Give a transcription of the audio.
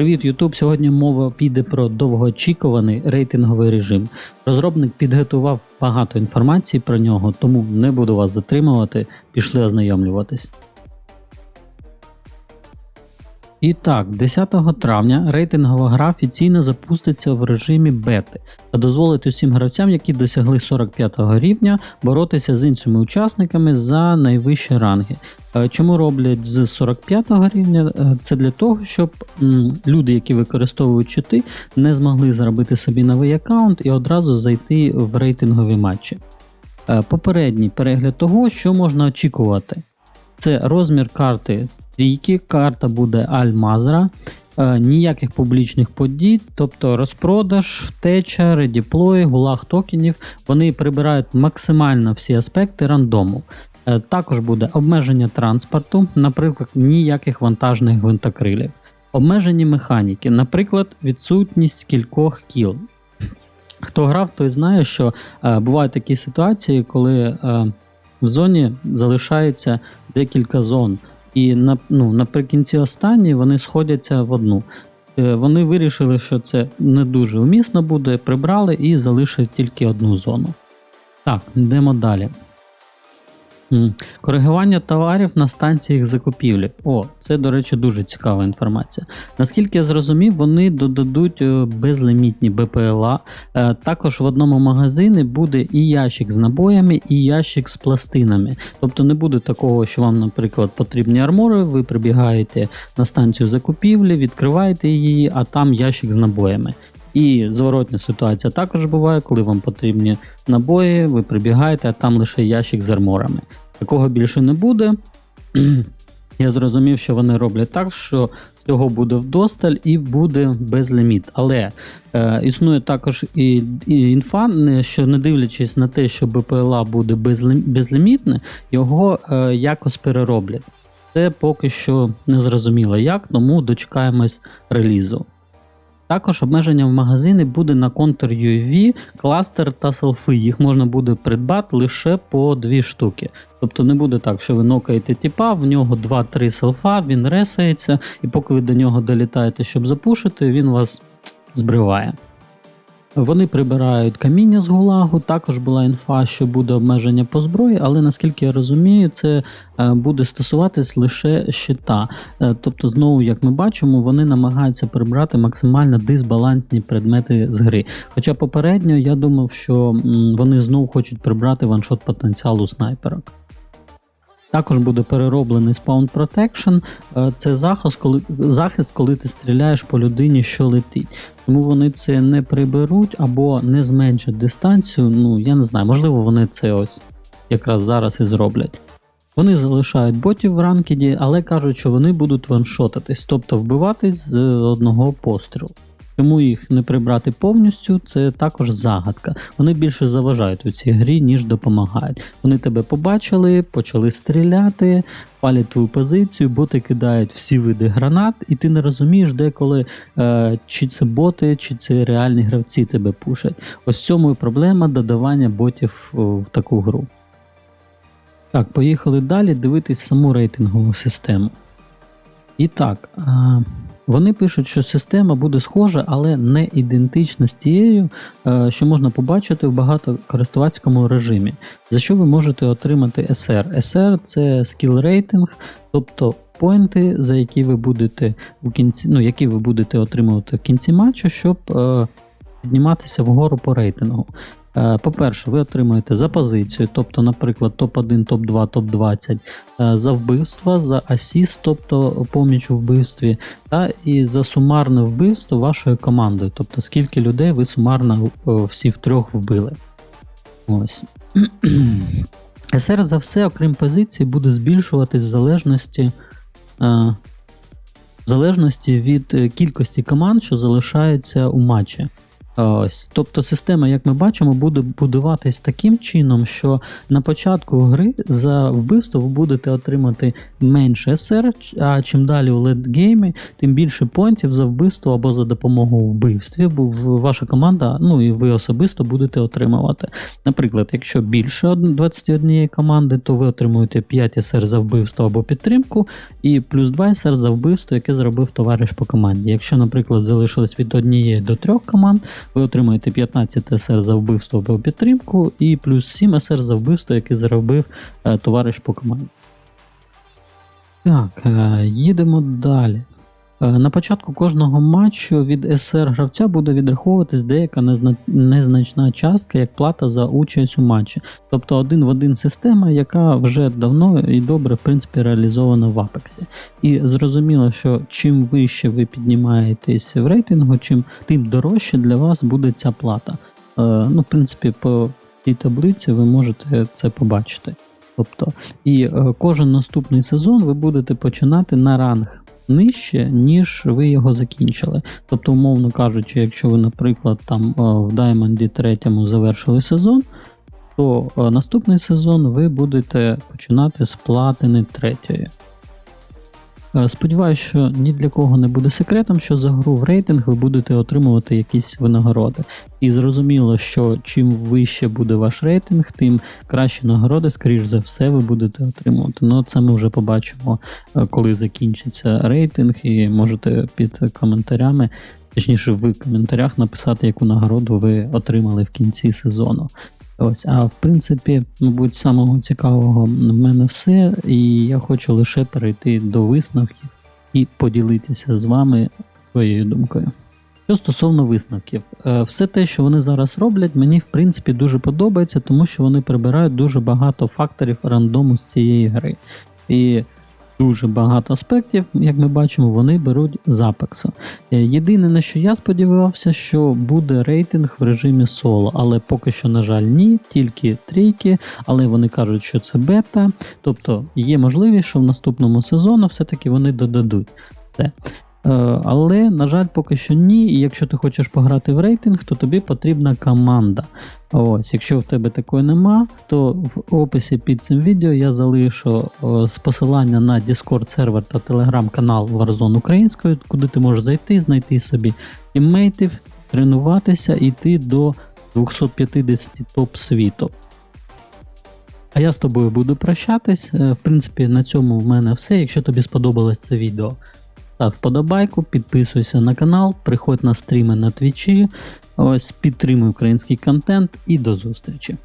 Привіт, YouTube! Сьогодні мова піде про довгоочікуваний рейтинговий режим. Розробник підготував багато інформації про нього, тому не буду вас затримувати. Пішли ознайомлюватись. І так, 10 травня рейтингова гра офіційно запуститься в режимі бети та дозволить усім гравцям, які досягли 45 рівня, боротися з іншими учасниками за найвищі ранги. Е, Чому роблять з 45 рівня? Е, Це для того, щоб люди, які використовують чити, не змогли зробити собі новий аккаунт і одразу зайти в рейтингові матчі. Е, Попередній перегляд того, що можна очікувати. Це розмір карти трійки, карта буде Альмазра, е, ніяких публічних подій, тобто розпродаж, втеча, редіплой, гулаг токенів. Вони прибирають максимально всі аспекти рандому. Е, Також буде обмеження транспорту, наприклад, ніяких вантажних гвинтокрилів. Обмежені механіки, наприклад, відсутність кількох кіл. Хто грав, той знає, що е, бувають такі ситуації, коли е, в зоні залишається декілька зон, і на, ну, наприкінці останньої вони сходяться в одну. Е, Вони вирішили, що це не дуже умісно буде, прибрали і залишили тільки одну зону. Так, йдемо далі. Коригування товарів на станціях закупівлі. О, це, до речі, дуже цікава інформація. Наскільки я зрозумів, вони додадуть е, безлімітні БПЛА. Е, Також в одному магазині буде і ящик з набоями, і ящик з пластинами. Тобто не буде такого, що вам, наприклад, потрібні армори, ви прибігаєте на станцію закупівлі, відкриваєте її, а там ящик з набоями. І зворотня ситуація також буває, коли вам потрібні набої, ви прибігаєте, а там лише ящик з арморами. Такого більше не буде. Я зрозумів, що вони роблять так, що цього буде вдосталь і буде безліміт. Але е, існує також і, і інфа, що не дивлячись на те, що БПЛА буде безлімітне, його е, якось перероблять. Це поки що не зрозуміло як, тому дочекаємось релізу. Також обмеження в магазини буде на контур UV, кластер та селфи. Їх можна буде придбати лише по дві штуки. Тобто не буде так, що ви нокаєте тіпа, в нього 2-3 селфа, він ресається, і поки ви до нього долітаєте, щоб запушити, він вас збриває. Вони прибирають каміння з гулагу. Також була інфа, що буде обмеження по зброї, але наскільки я розумію, це е, буде стосуватись лише щита. Е, Тобто, знову, як ми бачимо, вони намагаються прибрати максимально дисбалансні предмети з гри. Хоча попередньо я думав, що вони знову хочуть прибрати ваншот потенціалу снайперок. Також буде перероблений Spawn Protection. Е, Це захист, коли, захист, коли ти стріляєш по людині, що летить. Тому вони це не приберуть або не зменшать дистанцію. Ну, я не знаю, можливо, вони це ось якраз зараз і зроблять. Вони залишають ботів в ранкеді, але кажуть, що вони будуть ваншотатись, тобто вбиватись з одного пострілу. Чому їх не прибрати повністю, це також загадка. Вони більше заважають у цій грі, ніж допомагають. Вони тебе побачили, почали стріляти, палять твою позицію, боти кидають всі види гранат, і ти не розумієш, деколи е, чи це боти, чи це реальні гравці тебе пушать. Ось цьому і проблема додавання ботів в таку гру. Так, поїхали далі дивитись саму рейтингову систему. І так, е, вони пишуть, що система буде схожа, але не ідентична з тією, е, що можна побачити в багатокористувацькому режимі, за що ви можете отримати SR. SR це скіл рейтинг, тобто поінти, за які ви будете в кінці, ну, які ви будете отримувати в кінці матчу, щоб е, підніматися вгору по рейтингу. Е, По-перше, ви отримуєте за позицію, тобто, наприклад, топ-1, топ-2, топ-20 е, за вбивство, за асіст, тобто поміч у вбивстві, та і за сумарне вбивство вашої команди, тобто скільки людей ви сумарно е, всі втрьох вбили. Ось. СР за все, окрім позиції, буде збільшуватись в залежності, е, в залежності від кількості команд, що залишається у матчі. Ось, тобто система, як ми бачимо, буде будуватись таким чином, що на початку гри за вбивство ви будете отримати менше СР, а чим далі у летгеймі, тим більше поінтів за вбивство або за допомогу вбивстві, бо ваша команда, ну і ви особисто будете отримувати. Наприклад, якщо більше 21 команди, то ви отримуєте 5 СР за вбивство або підтримку, і плюс 2 СР за вбивство, яке зробив товариш по команді. Якщо, наприклад, залишилось від однієї до трьох команд, ви отримаєте 15 СР за вбивство або підтримку, і плюс 7 СР за вбивство, яке зробив е, товариш по команді. Так, е, їдемо далі. Е, На початку кожного матчу від СР гравця буде відраховуватись деяка незначна частка як плата за участь у матчі. Тобто один в один система, яка вже давно і добре в принципі реалізована в Apex. І зрозуміло, що чим вище ви піднімаєтесь в рейтингу, чим тим дорожче для вас буде ця плата. Е, Ну, в принципі, по цій таблиці ви можете це побачити. Тобто, і е, кожен наступний сезон ви будете починати на ранг нижче, ніж ви його закінчили. Тобто, умовно кажучи, якщо ви, наприклад, там е, в Даймонді 3 завершили сезон, то е, наступний сезон ви будете починати з платини 3. Сподіваюсь, що ні для кого не буде секретом, що за гру в рейтинг ви будете отримувати якісь винагороди. І зрозуміло, що чим вище буде ваш рейтинг, тим кращі нагороди, скоріш за все, ви будете отримувати. Ну, це ми вже побачимо, е, коли закінчиться рейтинг, і можете під коментарями, точніше, в коментарях написати, яку нагороду ви отримали в кінці сезону. Ось, а в принципі, мабуть, самого цікавого в мене все, і я хочу лише перейти до висновків і поділитися з вами своєю думкою. Що стосовно висновків, е, все те, що вони зараз роблять, мені в принципі дуже подобається, тому що вони прибирають дуже багато факторів рандому з цієї гри. І дуже багато аспектів, як ми бачимо, вони беруть з Apex. Е, Єдине, на що я сподівався, що буде рейтинг в режимі соло, але поки що, на жаль, ні, тільки трійки, але вони кажуть, що це бета. Тобто є можливість, що в наступному сезону все-таки вони додадуть це. Е, Але, на жаль, поки що ні. І якщо ти хочеш пограти в рейтинг, то тобі потрібна команда. Ось, якщо в тебе такої нема, то в описі під цим відео я залишу з посилання на Discord сервер та Telegram канал Warzone українською, куди ти можеш зайти, знайти собі тіммейтів, тренуватися і йти до 250 топ світу. А я з тобою буду прощатись. Е, В принципі, на цьому в мене все. Якщо тобі сподобалось це відео, став вподобайку, підписуйся на канал, приходь на стріми на твічі. Ось підтримуй український контент і до зустрічі.